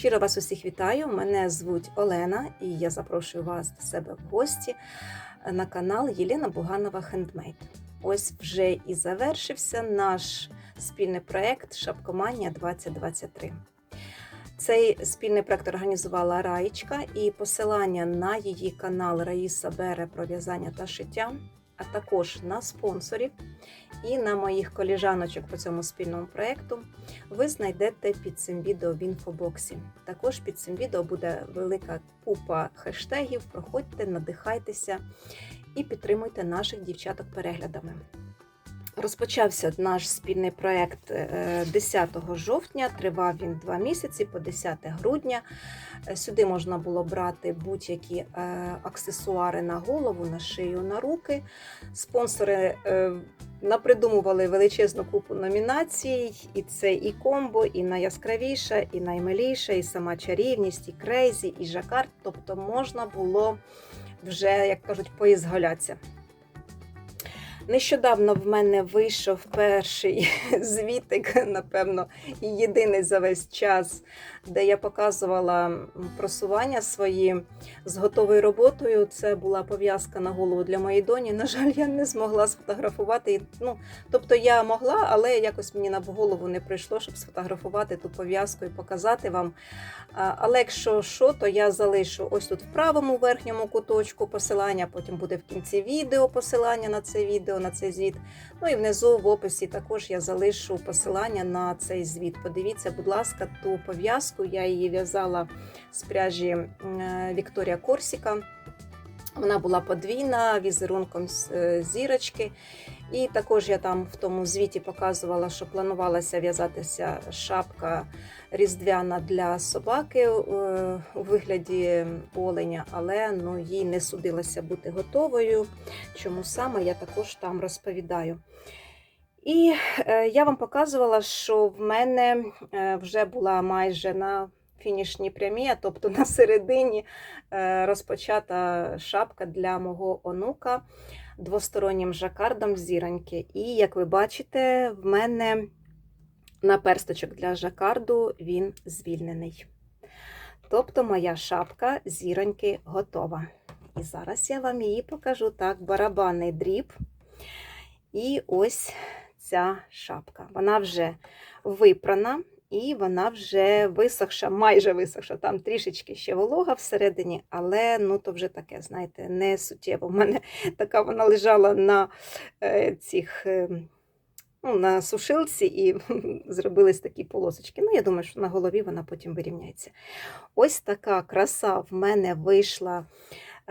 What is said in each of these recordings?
Щиро вас усіх вітаю. Мене звуть Олена, і я запрошую вас до себе в гості на канал Єлена Буганова Хендмейд. Ось вже і завершився наш спільний проект Шапкоманія 2023. Цей спільний проект організувала Раєчка і посилання на її канал Раїса Бере про в'язання та шиття, а також на спонсорів і на моїх коліжаночок по цьому спільному проекту ви знайдете під цим відео в інфобоксі. Також під цим відео буде велика купа хештегів. Проходьте, надихайтеся і підтримуйте наших дівчаток переглядами. Розпочався наш спільний проект е, 10 жовтня, тривав він два місяці по 10 грудня. Е, Сюди можна було брати будь-які е, аксесуари на голову, на шию, на руки. Спонсори е, напридумували величезну купу номінацій, і це і комбо, і найяскравіша, і наймиліша, і сама чарівність, і крейзі, і жакард. Тобто можна було вже, як кажуть, поізгалятися. Нещодавно в мене вийшов перший звітик, напевно, єдиний за весь час, де я показувала просування свої з готовою роботою. Це була пов'язка на голову для моєї доні. На жаль, я не змогла сфотографувати. Ну, тобто я могла, але якось мені на голову не прийшло, щоб сфотографувати ту пов'язку і показати вам. Але якщо що, то я залишу ось тут в правому верхньому куточку посилання, потім буде в кінці відео посилання на це відео, на цей звіт. Ну і внизу в описі також я залишу посилання на цей звіт. Подивіться, будь ласка, ту пов'язку. Я її в'язала з пряжі е, Вікторія Корсіка. Вона була подвійна візерунком е, зірочки. І також я там в тому звіті показувала, що планувалася в'язатися шапка різдвяна для собаки е, у вигляді оленя, але ну, їй не судилося бути готовою. Чому саме я також там розповідаю. І е, я вам показувала, що в мене е, вже була майже на фінішній прямі, тобто на середині е, розпочата шапка для мого онука двостороннім жакардом зіроньки. І як ви бачите, в мене наперсточок для жакарду він звільнений. Тобто моя шапка зіроньки готова. І зараз я вам її покажу так: барабанний дріб. І ось ця шапка. Вона вже випрана і вона вже висохша, майже висохша. Там трішечки ще волога всередині, але ну то вже таке, знаєте, не суттєво. У мене така вона лежала на е, цих. Е, Ну, на сушилці і зробились такі полосочки. Ну, я думаю, що на голові вона потім вирівняється. Ось така краса в мене вийшла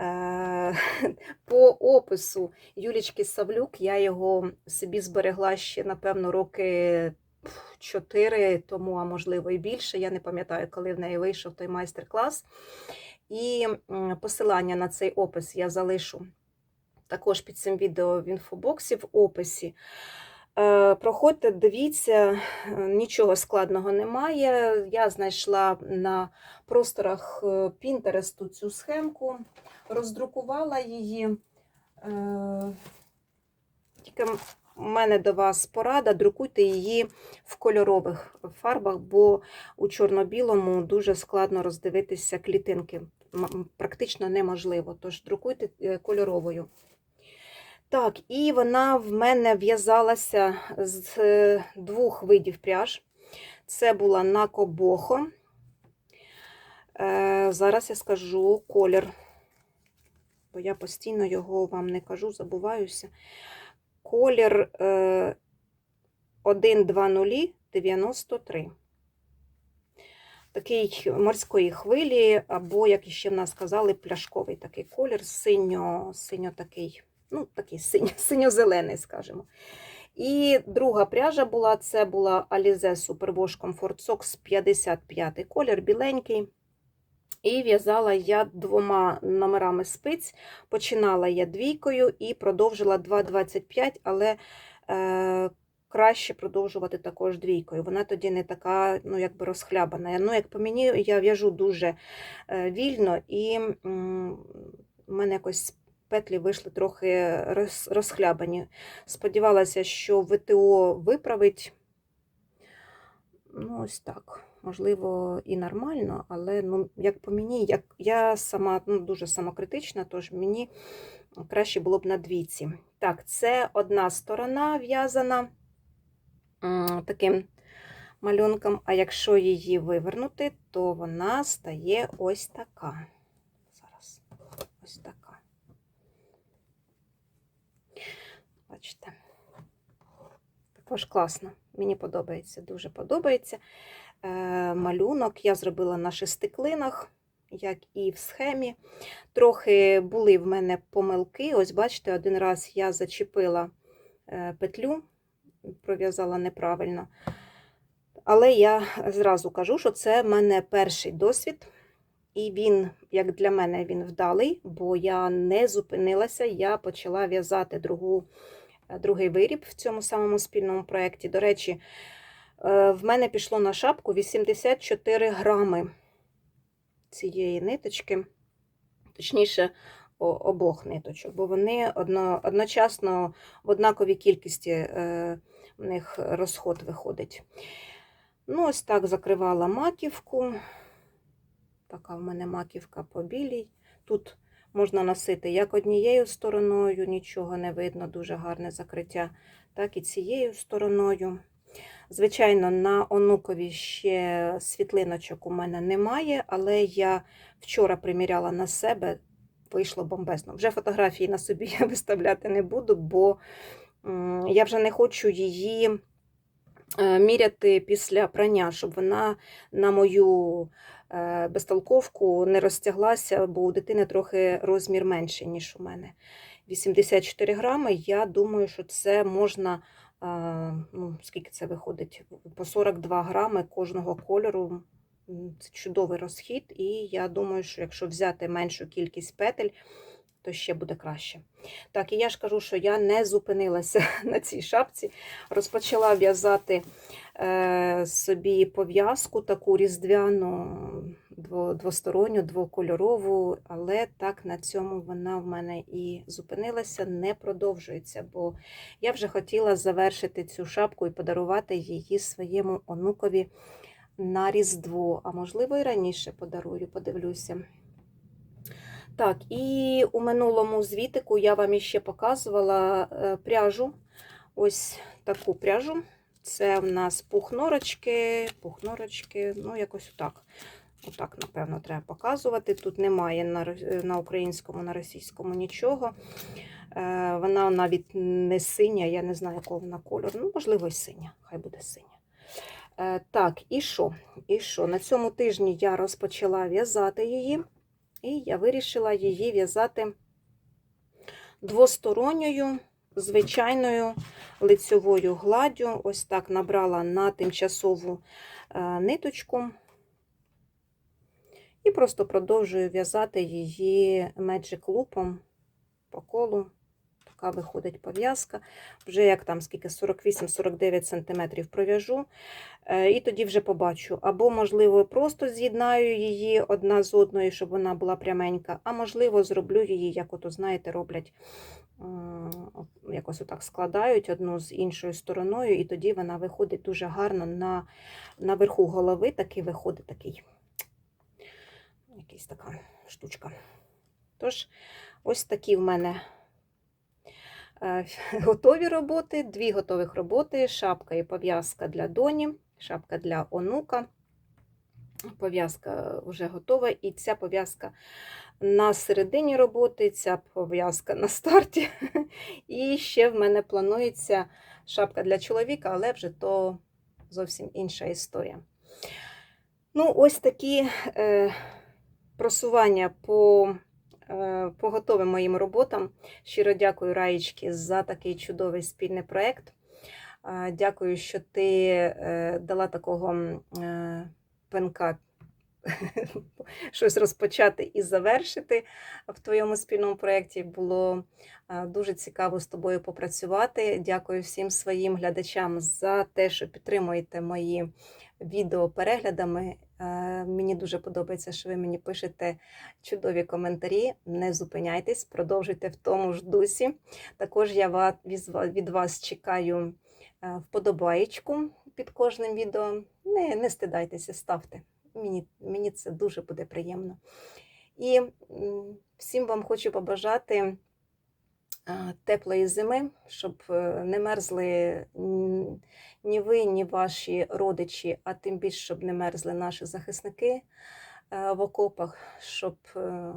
по опису Юлічки Савлюк. Я його собі зберегла ще, напевно, роки чотири тому, а можливо і більше. Я не пам'ятаю, коли в неї вийшов той майстер-клас. І посилання на цей опис я залишу також під цим відео в інфобоксі в описі. Е, Проходьте, дивіться, е, нічого складного немає. Я знайшла на просторах е, Пінтересту цю схемку, роздрукувала її. Е, Тільки у мене до вас порада, друкуйте її в кольорових фарбах, бо у чорно-білому дуже складно роздивитися клітинки. Практично неможливо. Тож друкуйте е, кольоровою. Так, і вона в мене в'язалася з е, двох видів пряж. Це була накобохо. Е, зараз я скажу колір, бо я постійно його вам не кажу, забуваюся. Колір е, 12093. Такий морської хвилі, або, як іще в нас сказали, пляшковий такий колір, синьо, синьо такий, ну, такий синьо, синьо-зелений, скажімо. І друга пряжа була, це була Alize Superwash Comfort Socks 55 колір, біленький. І в'язала я двома номерами спиць. Починала я двійкою і продовжила 2,25, але е, краще продовжувати також двійкою. Вона тоді не така, ну, якби розхлябана. Ну, як по мені, я в'яжу дуже е, вільно, і в мене якось петлі вийшли трохи роз, розхлябані. Сподівалася, що ВТО виправить. Ну, ось так. Можливо, і нормально, але ну, як по мені, як я сама ну, дуже самокритична, тож мені краще було б на двійці. Так, це одна сторона в'язана таким малюнком, а якщо її вивернути, то вона стає ось така. Зараз, ось така. Бачите? Також класно. Мені подобається, дуже подобається. Е, малюнок я зробила на шестиклинах, як і в схемі. Трохи були в мене помилки. Ось, бачите, один раз я зачепила е, петлю, пров'язала неправильно. Але я зразу кажу, що це в мене перший досвід, і він, як для мене, він вдалий, бо я не зупинилася, я почала в'язати другу, другий виріб в цьому самому спільному проєкті. До речі, е, в мене пішло на шапку 84 грами цієї ниточки, точніше, обох ниточок, бо вони одно, одночасно в однаковій кількості е, в них розход виходить. Ну, ось так закривала маківку. Така в мене маківка по білій. Тут можна носити як однією стороною, нічого не видно, дуже гарне закриття, так і цією стороною. Звичайно, на онукові ще світлиночок у мене немає, але я вчора приміряла на себе, вийшло бомбезно. Вже фотографії на собі я виставляти не буду, бо я вже не хочу її е, міряти після прання, щоб вона на мою безтолковку не розтяглася, бо у дитини трохи розмір менший, ніж у мене. 84 грами, я думаю, що це можна, е, ну, скільки це виходить, по 42 грами кожного кольору. Це чудовий розхід, і я думаю, що якщо взяти меншу кількість петель, то ще буде краще. Так, і я ж кажу, що я не зупинилася на цій шапці. Розпочала в'язати е, собі пов'язку, таку різдвяну, двосторонню, двокольорову, але так на цьому вона в мене і зупинилася, не продовжується, бо я вже хотіла завершити цю шапку і подарувати її своєму онукові на Різдво, а можливо і раніше подарую, подивлюся. Так, і у минулому звітику я вам іще показувала е, пряжу. Ось таку пряжу. Це в нас пухнорочки, пухнорочки, ну якось отак. Отак, напевно, треба показувати. Тут немає на, на українському, на російському нічого. Е, Вона навіть не синя, я не знаю, якого вона кольору. Ну, можливо, і синя, хай буде синя. Е, Так, і що? І що? На цьому тижні я розпочала в'язати її, і я вирішила її в'язати двосторонньою, звичайною лицьовою гладдю. Ось так набрала на тимчасову е, ниточку. І просто продовжую в'язати її Magic Loop по колу. Така виходить пов'язка. Вже як там скільки 48-49 см пров'яжу. Е, І тоді вже побачу. Або, можливо, просто з'єднаю її одна з одною, щоб вона була пряменька, а можливо, зроблю її, як ото, знаєте, роблять, якось отак складають одну з іншою стороною, і тоді вона виходить дуже гарно на, на верху голови, такий виходить такий. Якась така штучка. Тож, ось такі в мене е, готові роботи, дві готових роботи, шапка і пов'язка для доні, шапка для онука. Пов'язка вже готова, і ця пов'язка на середині роботи, ця пов'язка на старті. І ще в мене планується шапка для чоловіка, але вже то зовсім інша історія. Ну, ось такі е, просування по, е, по готовим моїм роботам. Щиро дякую, Раєчки, за такий чудовий спільний проєкт. Е, Дякую, що ти е, дала такого е, пенка щось розпочати і завершити в твоєму спільному проєкті. Було е, дуже цікаво з тобою попрацювати. Дякую всім своїм глядачам за те, що підтримуєте мої відео переглядами. Е, Мені дуже подобається, що ви мені пишете чудові коментарі. Не зупиняйтесь, продовжуйте в тому ж дусі. Також я від вас чекаю е, вподобаєчку під кожним відео. Не, не стидайтеся, ставте. Мені, мені це дуже буде приємно. І всім вам хочу побажати теплої зими, щоб е, не мерзли ні ви, ні ваші родичі, а тим більше, щоб не мерзли наші захисники е, в окопах, щоб е,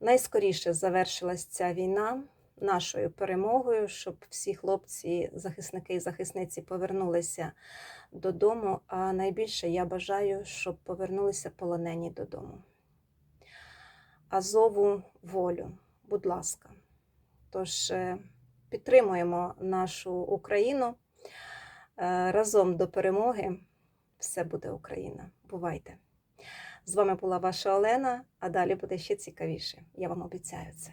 найскоріше завершилась ця війна нашою перемогою, щоб всі хлопці, захисники і захисниці повернулися додому. А найбільше я бажаю, щоб повернулися полонені додому. Азову волю, будь ласка. Тож е, підтримуємо нашу Україну Е, разом до перемоги. Все буде Україна. Бувайте! З вами була ваша Олена, а далі буде ще цікавіше. Я вам обіцяю це.